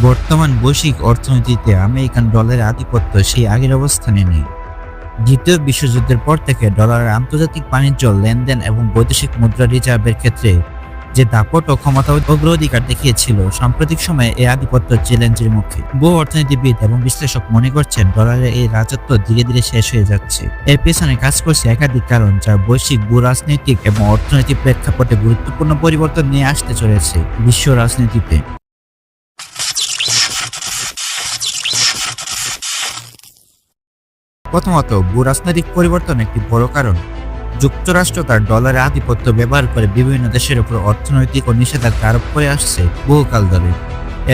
বর্তমান বৈশ্বিক অর্থনীতিতে আমেরিকান ডলারের আধিপত্য সেই আগের অবস্থানে নেই। দ্বিতীয় বিশ্বযুদ্ধের পর থেকে ডলারের আন্তর্জাতিক বাণিজ্য, লেনদেন এবং বৈদেশিক মুদ্রা রিজার্ভের ক্ষেত্রে যে দাপট ও ক্ষমতা অগ্রাধিকার দেখিয়েছিল, সাম্প্রতিক সময়ে এই আধিপত্য চ্যালেঞ্জের মুখে। বহু অর্থনীতিবিদ এবং বিশ্লেষক মনে করছেন, ডলারের এই রাজত্ব ধীরে ধীরে শেষ হয়ে যাচ্ছে। এর পেছনে কাজ করছে একাধিক কারণ, যা বৈশ্বিক, ভূ রাজনৈতিক এবং অর্থনৈতিক প্রেক্ষাপটে গুরুত্বপূর্ণ পরিবর্তন নিয়ে আসতে চলেছে বিশ্ব রাজনীতিতে। প্রথমত ভূ রাজনৈতিক পরিবর্তন একটি বড় কারণ। যুক্তরাষ্ট্র তার ডলারের আধিপত্য ব্যবহার করে বিভিন্ন দেশের উপর অর্থনৈতিক ও নিষেধাজ্ঞা আরোপ করে আসছে বহুকাল ধরে।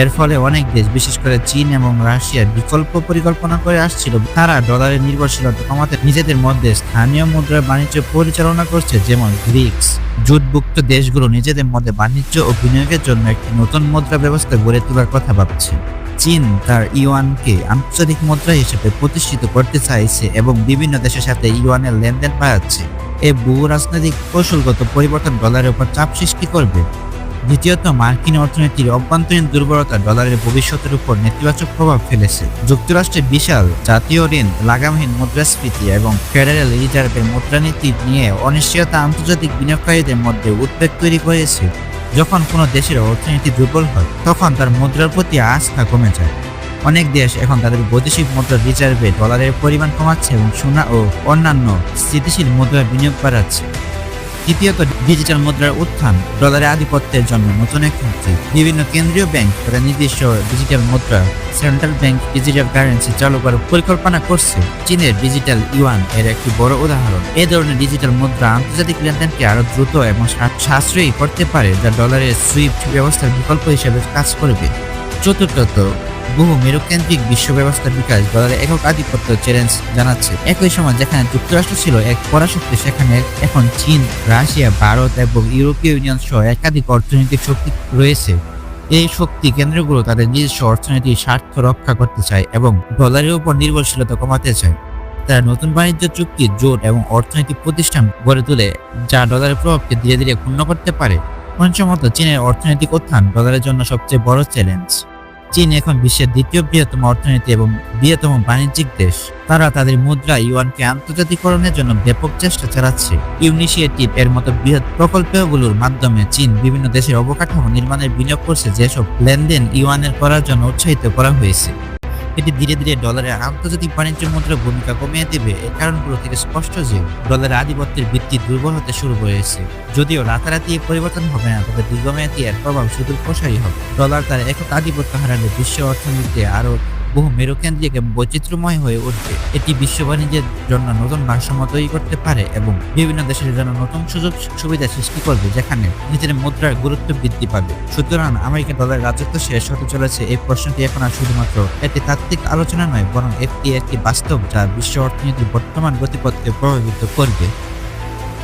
এর ফলে অনেক দেশ, বিশেষ করে চীন এবং রাশিয়া বিকল্প পরিকল্পনা করে আসছিল। তারা ডলারের নির্ভরশীলতা কমাতে নিজেদের মধ্যে স্থানীয় মুদ্রার বাণিজ্য পরিচালনা করছে, যেমন গ্রিক্স। জোটভুক্ত দেশগুলো নিজেদের মধ্যে বাণিজ্য ও বিনিয়োগের জন্য একটি নতুন মুদ্রা ব্যবস্থা গড়ে তোলার কথা ভাবছে। চীন তার ইউয়ানকে আন্তর্জাতিক মুদ্রা হিসেবে প্রতিষ্ঠিত করতে চাইছে এবং বিভিন্ন দেশের সাথে ইউয়ানের লেনদেন বাড়াচ্ছে। এই ভূ রাজনৈতিক কৌশলগত পরিবর্তন ডলারের উপর চাপ সৃষ্টি করবে। দ্বিতীয়ত, মার্কিন অর্থনীতির অভ্যন্তরীণ দুর্বলতা ডলারের ভবিষ্যতের উপর নেতিবাচক প্রভাব ফেলেছে। যুক্তরাষ্ট্রের বিশাল জাতীয় ঋণ, লাগামহীন মুদ্রাস্ফীতি এবং ফেডারেল রিজার্ভের মুদ্রানীতি নিয়ে অনিশ্চয়তা আন্তর্জাতিক বিনিয়োগকারীদের মধ্যে উদ্বেগ তৈরি করেছে। যখন কোনো দেশের অর্থনীতি দুর্বল হয়, তখন তার মুদ্রার প্রতি আস্থা কমে যায়। অনেক দেশ এখন তাদের বৈদেশিক মুদ্রা রিজার্ভে ডলারের পরিমাণ কমাচ্ছে এবং সোনা ও অন্যান্য স্থিতিশীল মুদ্রা বিনিয়োগ বাড়াচ্ছে। তৃতীয়ত ডিজিটাল মুদ্রার উত্থান ডলারের আধিপত্যের জন্য নতুন এক হুমকি। বিভিন্ন কেন্দ্রীয় ব্যাংক তারা নির্দিষ্ট ডিজিটাল মুদ্রা, সেন্ট্রাল ব্যাংক ডিজিটাল কারেন্সি চালু করার পরিকল্পনা করছে। চীনের ডিজিটাল ইউয়ান এর একটি বড় উদাহরণ। এ ধরনের ডিজিটাল মুদ্রা আন্তর্জাতিক লেনদেনকে আরও দ্রুত এবং সাশ্রয়ী করতে পারে, যা ডলারের সুইফট ব্যবস্থার বিকল্প হিসেবে কাজ করবে। চতুর্থত বহু মেরুকেন্দ্রিক বিশ্ব ব্যবস্থার বিকাশ ডলারের একক আধিপত্য চ্যালেঞ্জ জানাচ্ছে। একই সময় যেখানে যুক্তরাষ্ট্র ছিল এক পরাশক্তি, সেখানে এখন চীন, রাশিয়া, ভারত এবং ইউরোপীয় ইউনিয়ন সহ একাধিক অর্থনৈতিক শক্তি রয়েছে। এই শক্তি কেন্দ্রগুলো তাদের নিজস্ব অর্থনৈতিক স্বার্থ রক্ষা করতে চায় এবং ডলারের উপর নির্ভরশীলতা কমাতে চায়। তারা নতুন বাণিজ্য চুক্তি, জোট এবং অর্থনৈতিক প্রতিষ্ঠান গড়ে তোলে, যা ডলারের প্রভাবকে ধীরে ধীরে ক্ষুণ্ণ করতে পারে। পঞ্চমত চীনের অর্থনৈতিক উত্থান ডলারের জন্য সবচেয়ে বড় চ্যালেঞ্জ। চীন এখন বিশ্বের দ্বিতীয় বৃহত্তম অর্থনীতি এবং বৃহত্তম বাণিজ্যিক দেশ। তারা তাদের মুদ্রা ইউয়ানকে আন্তর্জাতিকরণের জন্য ব্যাপক চেষ্টা চালাচ্ছে। ইউনিশিয়েটিভ এর মতো বৃহৎ প্রকল্পগুলোর মাধ্যমে চীন বিভিন্ন দেশের অবকাঠামো নির্মাণের বিনিয়োগ করছে যেসব লেনদেন ইউয়ানের করার জন্য উৎসাহিত করা হয়েছে। এটি ধীরে ধীরে ডলারের আন্তর্জাতিক বাণিজ্য মুদ্রার ভূমিকা কমিয়ে দেবে এর কারণগুলো থেকে স্পষ্ট যে ডলারের আধিপত্যের ভিত্তি দুর্বল হতে শুরু হয়েছে। যদিও রাতারাতি পরিবর্তন হবে না, তবে দীর্ঘমেয়াদী এর প্রভাব সুদূর প্রসারী হবে। ডলার তার একক আধিপত্য হারালে বিশ্ব অর্থনীতিতে আরও বহু মেরুকেন্দ্রিক বৈচিত্র্যময় হয়ে উঠবে। এটি বিশ্ব বাণিজ্যের জন্য নতুন ভারসাম্য তৈরি করতে পারে এবং বিভিন্ন দেশের জন্য নতুন সুযোগ সুবিধা সৃষ্টি করবে, যেখানে নিজের মুদ্রার গুরুত্ব বৃদ্ধি পাবে। সুতরাং আমেরিকা ডলার রাজত্ব শেষ হতে চলেছে এই প্রশ্নটি এখন আর শুধুমাত্র একটি তাত্ত্বিক আলোচনা নয়, বরং একটি একটি বাস্তব যা বিশ্ব অর্থনীতির বর্তমান গতিপথকে প্রভাবিত করবে।